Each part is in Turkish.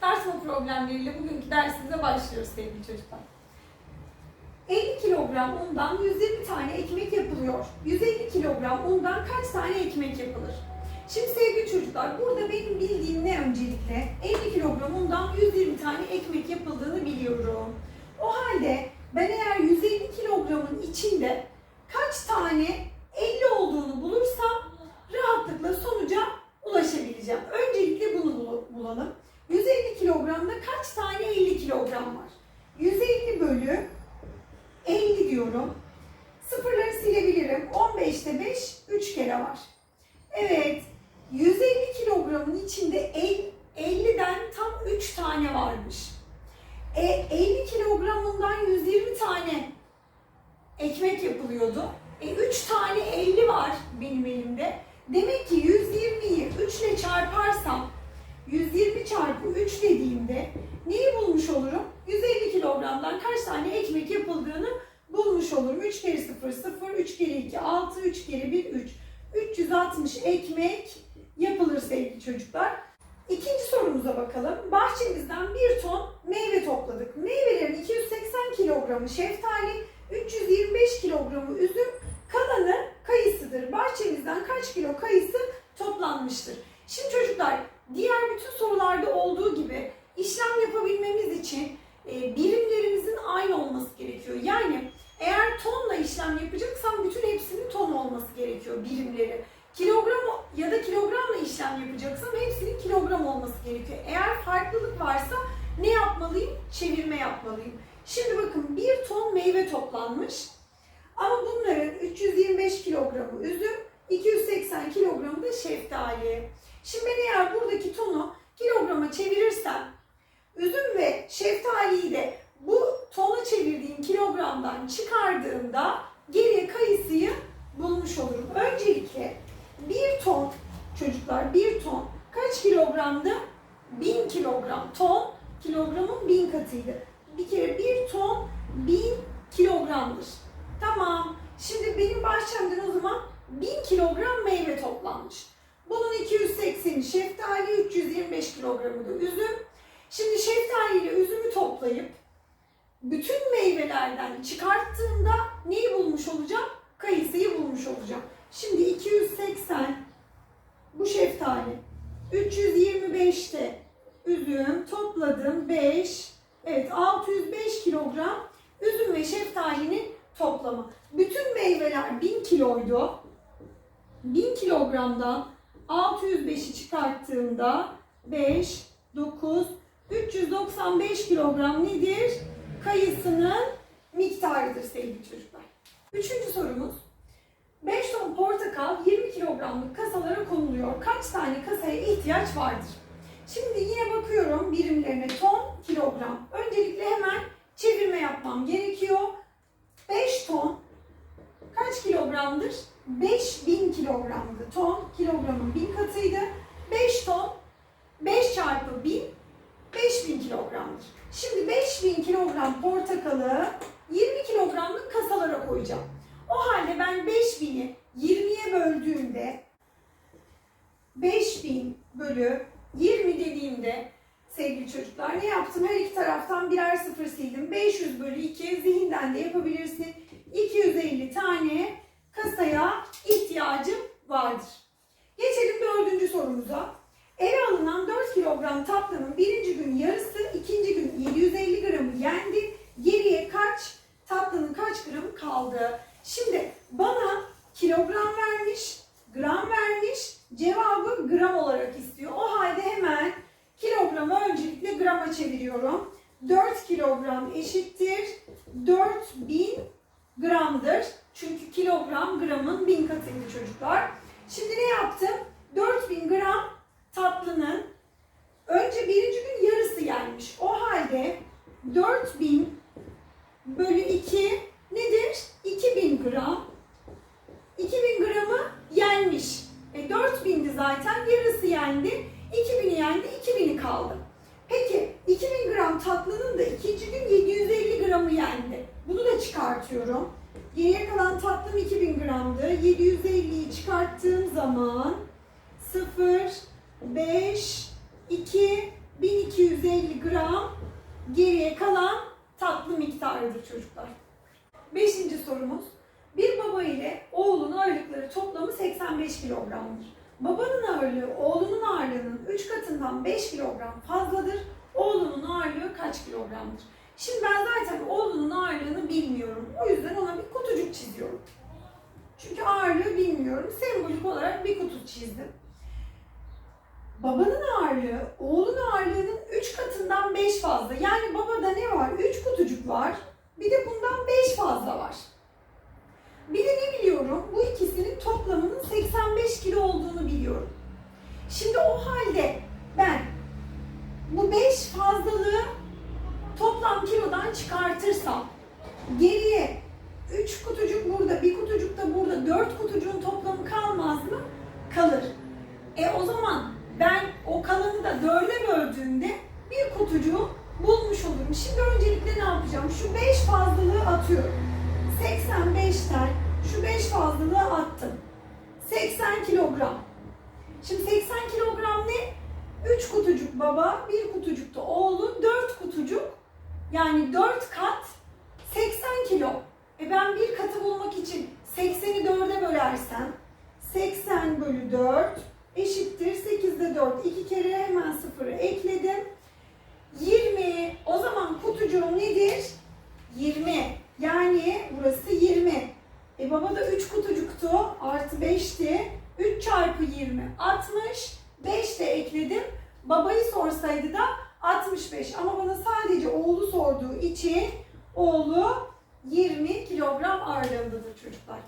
Tartma problemleriyle bugünkü dersimize başlıyoruz sevgili çocuklar. 50 kilogram undan 120 tane ekmek yapılıyor. 150 kilogram undan kaç tane ekmek yapılır? Şimdi sevgili çocuklar burada benim bildiğim ne öncelikle 50 kilogram undan 120 tane ekmek yapıldığını biliyorum. O halde ben eğer 150 kilogramın içinde kaç tane 50 olduğunu bulursam rahatlıkla sonuca ulaşabileceğim. Öncelikle bunu bul- bulalım. 150 kilogramda kaç tane 50 kilogram var? 150 bölü 50 diyorum. Sıfırları silebilirim. 15'te 5, 3 kere var. Evet, 150 kilogramın içinde el- 50'den tam 3 tane varmış. E, 50 kilogramından 120 tane ekmek yapılıyordu. E, 3 tane 50 var benim elimde. Demek ki 120'yi 3 ile çarparsam 120 çarpı 3 dediğimde neyi bulmuş olurum? 150 kilogramdan kaç tane ekmek yapıldığını bulmuş olurum. 3 kere 0 0, 3 kere 2 6, 3 kere 1 3. 360 ekmek yapılır sevgili çocuklar. İkinci sorumuza bakalım. Bahçemizden bir ton meyve topladık. Meyvelerin 280 kilogramı şeftali, 325 kilogramı üzüm, kalanı kayısıdır. Bahçemizden kaç kilo kayısı toplanmıştır? Şimdi çocuklar diğer bütün sorularda olduğu gibi işlem yapabilmemiz için e, birimlerimizin aynı olması gerekiyor. Yani eğer tonla işlem yapacaksam bütün hepsinin ton olması gerekiyor birimleri. Kilogram ya da kilogramla işlem yapacaksam hepsinin kilogram olması gerekiyor. Eğer farklılık varsa ne yapmalıyım? Çevirme yapmalıyım. Şimdi bakın bir ton meyve toplanmış. Ama bunların 325 kilogramı üzüm, 280 kilogramı da şeftali. Şimdi ben eğer buradaki tonu kilograma çevirirsem, üzüm ve şeftaliyi de bu tona çevirdiğim kilogramdan çıkardığımda geriye kayısıyı bulmuş olurum. Öncelikle bir ton çocuklar bir ton kaç kilogramdı? 1000 kilogram. Ton kilogramın bin katıydı. Bir kere bir ton 1000 kilogramdır. Tamam. Şimdi benim bahçemden o zaman 1000 kilogram meyve toplanmış. Bunun 280'i şeftali, 325 kilogramı da üzüm. Şimdi şeftali ile üzümü toplayıp bütün meyvelerden çıkarttığımda neyi bulmuş olacağım? Kayısıyı bulmuş olacağım. Şimdi 280 bu şeftali. 325'te üzüm topladım 5. Evet 605 kilogram üzüm ve şeftalinin toplamı. Bütün meyveler 1000 kiloydu. 1000 kilogramdan 605'i çıkarttığımda 5, 9, 395 kilogram nedir? Kayısının miktarıdır sevgili çocuklar. Üçüncü sorumuz. 5 ton portakal 20 kilogramlık kasalara konuluyor. Kaç tane kasaya ihtiyaç vardır? Şimdi yine bakıyorum birimlerine ton, kilogram. Öncelikle hemen çevirme yapmam gerekiyor. 5 ton kaç kilogramdır? 5000 kilogramdı. Ton kilogramın bin katıydı. 5 ton 5 çarpı 1000 5000 kilogramdır. Şimdi 5000 kilogram portakalı 20 kilogramlık kasalara koyacağım. O halde ben 5000'i 20'ye böldüğümde 5000 bölü 20 dediğimde sevgili çocuklar ne yaptım? Her iki taraftan birer sıfır sildim. 500 bölü 2 zihinden de yapabilirsin. 250 tane kasaya ihtiyacım vardır. Geçelim dördüncü sorumuza. Eve alınan 4 kilogram tatlının birinci gün yarısı, ikinci gün 750 gramı yendi. Geriye kaç, tatlının kaç gramı kaldı? Şimdi bana kilogram vermiş, gram vermiş, cevabı gram olarak istiyor. O halde hemen kilogramı öncelikle grama çeviriyorum. 4 kilogram eşittir 4000 gramdır. Çünkü kilogram gramın bin katıydı çocuklar. Şimdi ne yaptım? 4000 gram tatlının önce birinci gün yarısı yenmiş. O halde 4000 bölü 2 nedir? 2000 gram. 2000 gramı yenmiş. E 4000'di zaten yarısı yendi. 2000'i yendi 2000'i kaldı. Peki 2000 gram tatlının da ikinci gün 750 gramı yendi. Bunu da çıkartıyorum. Geriye kalan tatlım 2000 gramdı. 750'yi çıkarttığım zaman 0, 5, 2, 1250 gram geriye kalan tatlı miktarıdır çocuklar. Beşinci sorumuz. Bir baba ile oğlunun ağırlıkları toplamı 85 kilogramdır. Babanın ağırlığı oğlunun ağırlığının 3 katından 5 kilogram fazladır. Oğlunun ağırlığı kaç kilogramdır? Şimdi ben zaten oğlunun ağırlığını bilmiyorum. O yüzden ona bir kutucuk çiziyorum. Çünkü ağırlığı bilmiyorum. Sembolik olarak bir kutu çizdim. Babanın ağırlığı oğlun ağırlığının 3 katından 5 fazla. Yani babada ne var? 3 kutucuk var. Bir de bundan 5 fazla var. Bir de ne biliyorum? Bu ikisinin toplamının 85 kilo olduğunu biliyorum. Şimdi o halde ben bu 5 fazlalığı toplam kilodan çıkartırsam geriye 3 kutucuk burada, bir kutucuk da burada, 4 kutucuğun toplamı kalmaz mı? Kalır. E o zaman ben o kalanı da 4'e böldüğümde bir kutucuğu bulmuş olurum. Şimdi öncelikle ne yapacağım? Şu 5 fazlalığı atıyorum. 85 85'ten şu 5 fazlalığı attım. 80 kilogram. Şimdi 80 kilogram ne? 3 kutucuk baba, 1 kutucuk da oğlu, 4 kutucuk yani 4 kat 80 kilo. E ben bir katı bulmak için 80'i 4'e bölersem 80 bölü 4 eşittir 8'de 4. 2 kere hemen 0 kilogram ağırlığındadır çocuklar.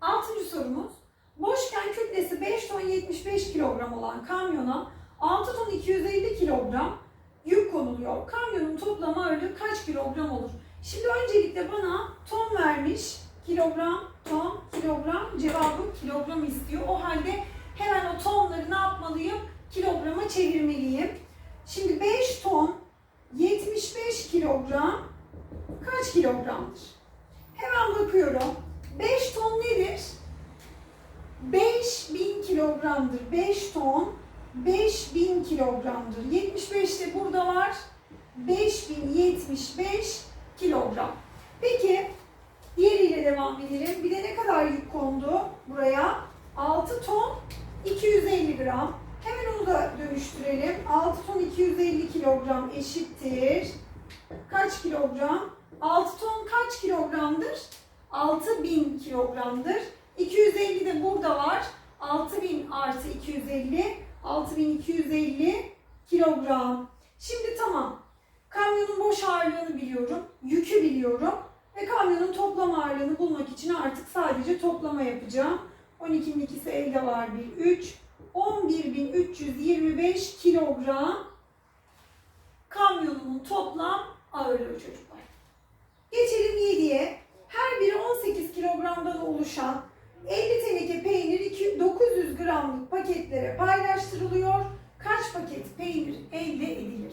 Altıncı sorumuz. Boşken kütlesi 5 ton 75 kilogram olan kamyona 6 ton 250 kilogram yük konuluyor. Kamyonun toplam ağırlığı kaç kilogram olur? Şimdi öncelikle bana ton vermiş. Kilogram, ton, kilogram cevabı kilogram istiyor. O halde hemen o tonları ne yapmalıyım? Kilograma çevirmeliyim. Şimdi 5 ton 75 kilogram kaç kilogramdır? Hemen bakıyorum. 5 ton nedir? 5000 kilogramdır. 5 ton 5000 kilogramdır. 75 de burada var. 5075 kilogram. Peki diğeriyle devam edelim. Bir de ne kadar yük kondu buraya? 6 ton 250 gram. Hemen onu da dönüştürelim. 6 ton 250 kilogram eşittir. Kaç kilogram? 6 ton kaç kilogramdır? 6000 kilogramdır. 250 de burada var. 6000 artı 250. 6250 kilogram. Şimdi tamam. Kamyonun boş ağırlığını biliyorum. Yükü biliyorum. Ve kamyonun toplam ağırlığını bulmak için artık sadece toplama yapacağım. 12'nin ikisi elde var bir 3. 11.325 kilogram kamyonumun toplam ağırlığı çocuklar. Geçelim 7'ye. Her biri 18 kilogramdan oluşan 50 teneke peynir 2 900 gramlık paketlere paylaştırılıyor. Kaç paket peynir elde edilir?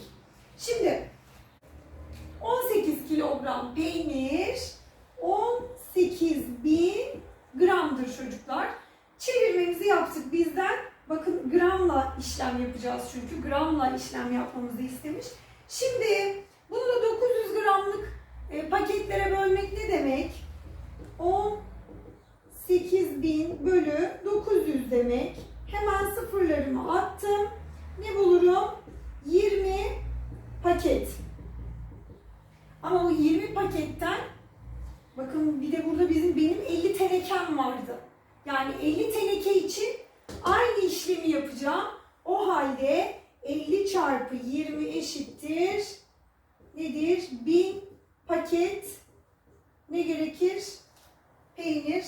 Şimdi 18 kilogram peynir 18 bin gramdır çocuklar. Çevirmemizi yaptık bizden. Bakın gramla işlem yapacağız çünkü gramla işlem yapmamızı istemiş. Şimdi bunu da 900 gramlık e, paketlere bölmek ne demek? 18.000 bölü 900 demek. Hemen sıfırlarımı attım. Ne bulurum? 20 paket. Ama o 20 paketten bakın bir de burada bizim benim 50 tenekem vardı. Yani 50 teneke için aynı işlemi yapacağım. O halde 50 çarpı 20 eşittir. Nedir? 1000 paket ne gerekir? Peynir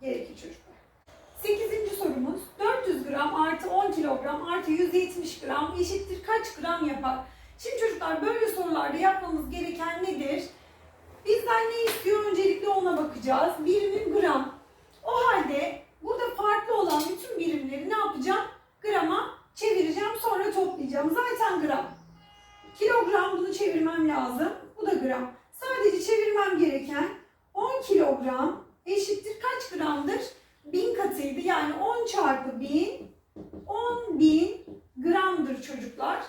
gerekir çocuklar. 8. sorumuz 400 gram artı 10 kilogram artı 170 gram eşittir kaç gram yapar? Şimdi çocuklar böyle sorularda yapmamız gereken nedir? Bizden ne istiyor? Öncelikle ona bakacağız. Birimim gram. O halde burada farklı olan bütün birimleri ne yapacağım? Grama çevireceğim sonra toplayacağım. Zaten gram. Kilogram bunu çevirmem lazım. Bu da gram. Sadece çevirmem gereken 10 kilogram eşittir kaç gramdır? 1000 katıydı. Yani 10 çarpı 1000 10 bin gramdır çocuklar.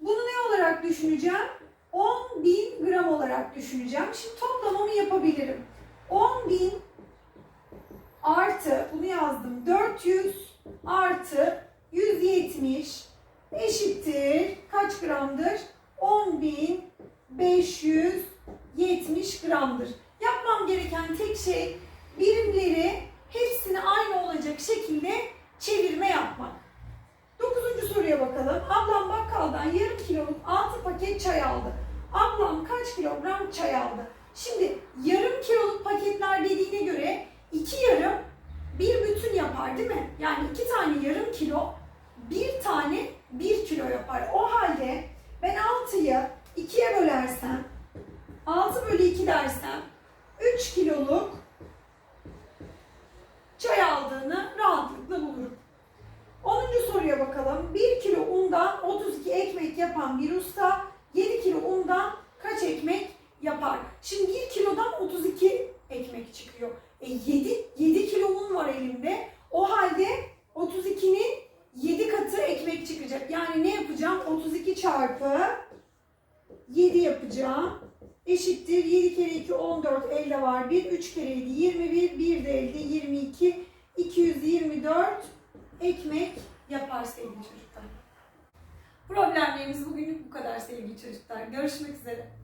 Bu olarak düşüneceğim? 10.000 gram olarak düşüneceğim. Şimdi toplamamı yapabilirim. 10.000 artı, bunu yazdım, 400 artı 170 eşittir kaç gramdır? 10.570 gramdır. Yapmam gereken tek şey birimleri hepsini aynı olacak şekilde çevirme yapmak. Dokuzuncu soruya bakalım. Ablam bakkaldan yarım kiloluk 6 paket çay aldı. Ablam kaç kilogram çay aldı? Şimdi yarım kiloluk paketler dediğine göre iki yarım bir bütün yapar değil mi? Yani iki tane yarım kilo bir tane bir kilo yapar. O halde ben 6'yı 2'ye bölersem 6 bölü 2 dersem 3 kiloluk çay aldığını rahatlıkla bulurum. 10. soruya bakalım. 1 kilo undan 32 ekmek yapan bir usta 7 kilo undan kaç ekmek yapar? Şimdi 1 kilodan 32 ekmek çıkıyor. E 7, 7 kilo un var elimde. O halde 32'nin 7 katı ekmek çıkacak. Yani ne yapacağım? 32 çarpı 7 yapacağım. Eşittir 7 kere 2 14 elde var 1. 3 kere 7 21. 1 de elde 22. 224 ekmek yapar sevgili çocuklar. Problemlerimiz bugünlük bu kadar sevgili çocuklar. Görüşmek üzere.